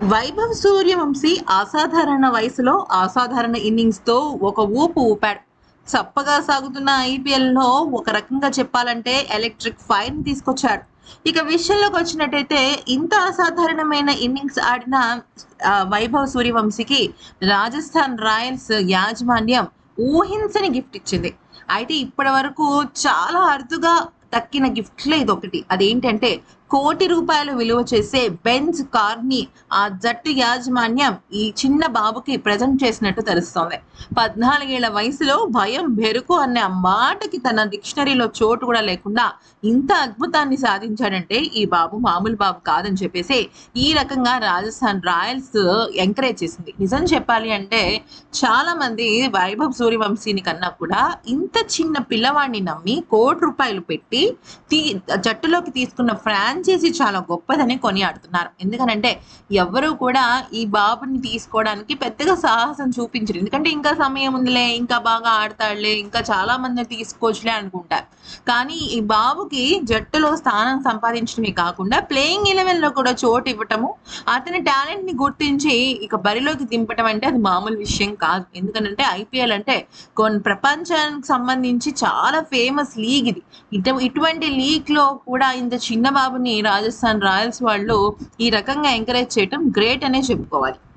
వైభవ్ సూర్యవంశీ అసాధారణ వయసులో అసాధారణ ఇన్నింగ్స్తో ఒక ఊపు ఊపాడు. చప్పగా సాగుతున్న ఐపీఎల్లో ఒక రకంగా చెప్పాలంటే ఎలక్ట్రిక్ ఫైర్ తీసుకొచ్చాడు. ఇక విషయంలోకి వచ్చినట్టయితే ఇంత అసాధారణమైన ఇన్నింగ్స్ ఆడిన వైభవ్ సూర్యవంశీకి రాజస్థాన్ రాయల్స్ యాజమాన్యం ఊహించని గిఫ్ట్ ఇచ్చింది. అయితే ఇప్పటి వరకు చాలా అరుదుగా దక్కిన గిఫ్ట్లో ఇది ఒకటి అదేంటంటే కోటి రూపాయలు విలువ చేసే బెంజ్ కార్ని ఆ జట్టు యాజమాన్యం ఈ చిన్న బాబుకి ప్రజెంట్ చేసినట్టు తెలుస్తోంది. పద్నాలుగేళ్ళ వయసులో భయం బెరుకు అనే ఆ మాటకి తన డిక్షనరీలో చోటు కూడా లేకుండా ఇంత అద్భుతాన్ని సాధించాడంటే ఈ బాబు మామూలు బాబు కాదని చెప్పేసి ఈ రకంగా రాజస్థాన్ రాయల్స్ ఎంకరేజ్ చేసింది. నిజం చెప్పాలి అంటే చాలా మంది వైభవ్ సూర్యవంశీని కన్నా కూడా ఇంత చిన్న పిల్లవాడిని నమ్మి కోటి రూపాయలు పెట్టి తీ జట్టులోకి తీసుకున్న ఫ్రాంచైజీ చాలా గొప్పదని కొనియాడుతున్నారు. ఎందుకనంటే ఎవరు కూడా ఈ బాబుని తీసుకోవడానికి పెద్దగా సాహసం చూపించరు. ఎందుకంటే ఇంకా సమయం ఉందిలే ఇంకా బాగా ఆడతాడులే ఇంకా చాలా మంది తీసుకోవచ్చులే అనుకుంటారు. కానీ ఈ బాబుకి జట్టులో స్థానం సంపాదించడమే కాకుండా ప్లేయింగ్ ఎలెవెన్లో కూడా చోటు ఇవ్వటము అతని టాలెంట్ని గుర్తించి ఇక బరిలోకి దింపటం అంటే అది మామూలు విషయం కాదు. ఎందుకంటే ఐపీఎల్ అంటే కొన్ని ప్రపంచానికి సంబంధించి చాలా ఫేమస్ లీగ్ ఇది. ఇటు ఇటువంటి లీక్లో కూడా ఇంత చిన్న బాబుని రాజస్థాన్ రాయల్స్ వాళ్ళు ఈ రకంగా ఎంకరేజ్ చేయటం గ్రేట్ అనే చెప్పుకోవాలి.